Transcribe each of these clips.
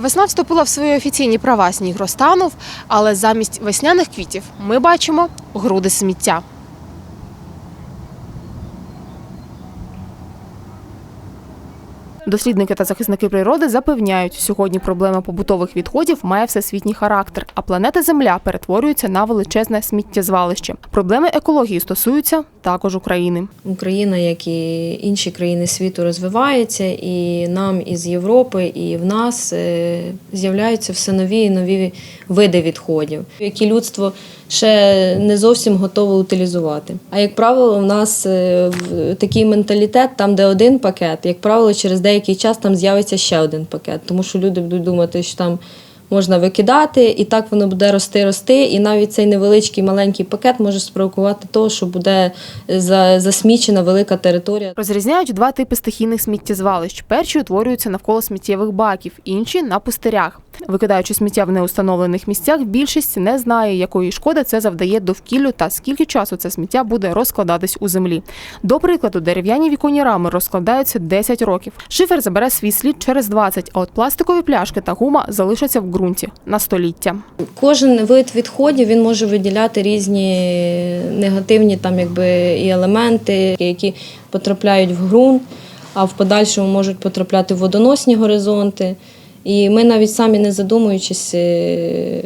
Весна вступила в свої офіційні права, сніг розтанув, але замість весняних квітів ми бачимо груди сміття. Дослідники та захисники природи запевняють, сьогодні проблема побутових відходів має всесвітній характер, а планета Земля перетворюється на величезне сміттєзвалище. Проблеми екології стосуються також України. Україна, як і інші країни світу, розвивається, і нам із Європи, і в нас е, з'являються все нові і нові види відходів, які людство ще не зовсім готове утилізувати. А як правило, в нас е, такий менталітет, там, де один пакет, як правило, через деякий час там з'явиться ще один пакет, тому що люди будуть думати, що там. Можна викидати, і так воно буде рости, рости. І навіть цей невеличкий маленький пакет може спровокувати того, що буде за- засмічена велика територія. Розрізняють два типи стихійних сміттєзвалищ. Перші утворюються навколо сміттєвих баків, інші на пустирях. Викидаючи сміття в неустановлених місцях, більшість не знає, якої шкоди це завдає довкіллю та скільки часу це сміття буде розкладатись у землі. До прикладу, дерев'яні віконні рами розкладаються 10 років. Шифер забере свій слід через 20, а от пластикові пляшки та гума залишаться в ґрунті на століття. Кожен вид відходів він може виділяти різні негативні там, якби, і елементи, які потрапляють в ґрунт, а в подальшому можуть потрапляти в водоносні горизонти. І ми навіть самі не задумуючись е,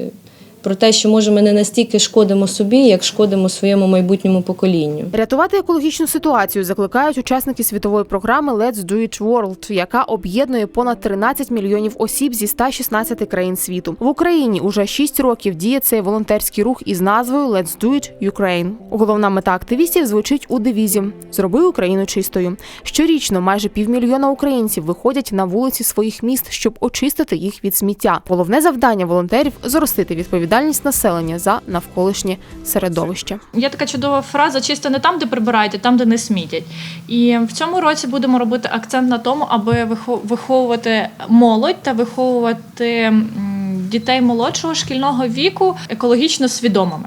про те, що може ми не настільки шкодимо собі, як шкодимо своєму майбутньому поколінню. Рятувати екологічну ситуацію закликають учасники світової програми Let's Do It World, яка об'єднує понад 13 мільйонів осіб зі 116 країн світу. В Україні уже 6 років діє цей волонтерський рух із назвою Let's Do It Ukraine. Головна мета активістів звучить у девізі Зроби Україну чистою. Щорічно майже півмільйона українців виходять на вулиці своїх міст, щоб очистити їх від сміття. Головне завдання волонтерів зростити відповідальність населення за навколишнє середовище. Є така чудова фраза: чисто не там, де прибирають, а там, де не смітять. І в цьому році будемо робити акцент на тому, аби вихо- виховувати молодь та виховувати дітей молодшого шкільного віку екологічно свідомими.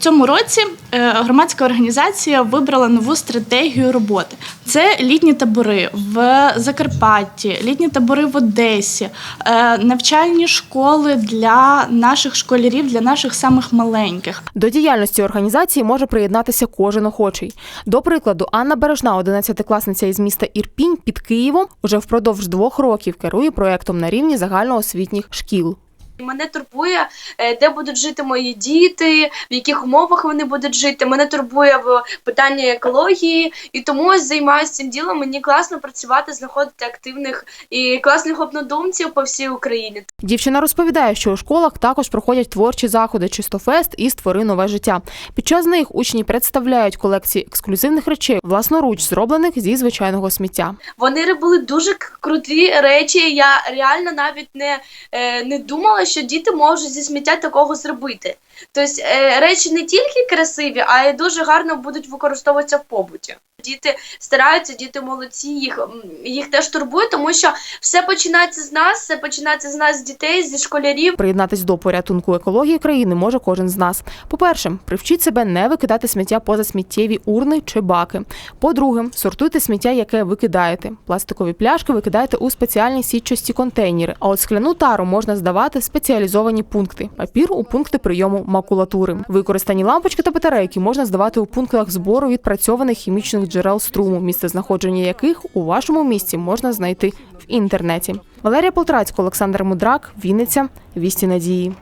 Цьому році е, громадська організація вибрала нову стратегію роботи. Це літні табори в Закарпатті, літні табори в Одесі, е, навчальні школи для наших школярів, для наших самих маленьких. До діяльності організації може приєднатися кожен охочий. До прикладу, Анна Бережна, 11-класниця із міста Ірпінь під Києвом, уже впродовж двох років керує проектом на рівні загальноосвітніх шкіл. Мене турбує, е, де будуть жити мої діти, в яких умовах вони будуть жити. Мене турбує в питання екології, і тому займаюся цим ділом. Мені класно працювати, знаходити активних і класних однодумців по всій Україні. Дівчина розповідає, що у школах також проходять творчі заходи Чистофест і створи нове життя. Під час них учні представляють колекції ексклюзивних речей, власноруч зроблених зі звичайного сміття. Вони робили дуже круті речі. Я реально навіть не, е, не думала, що діти можуть зі сміття такого зробити. Тобто е, речі не тільки красиві, а й дуже гарно будуть використовуватися в побуті. Діти стараються, діти молодці, їх, їх теж турбує, тому що все починається з нас, все починається з нас, з дітей, зі школярів. Приєднатись до порятунку екології країни може кожен з нас. По-перше, привчіть себе не викидати сміття поза сміттєві урни чи баки. По-друге, сортуйте сміття, яке викидаєте. Пластикові пляшки викидаєте у спеціальні сітчасті контейнери. А от скляну тару можна здавати в спеціалізовані пункти. Папір у пункти прийому макулатури. Використані лампочки та батарейки можна здавати у пунктах збору відпрацьованих хімічних джерел струму, місце знаходження яких у вашому місті можна знайти в інтернеті. Валерія Полтрацько, Олександр Мудрак, Вінниця, Вісті Надії.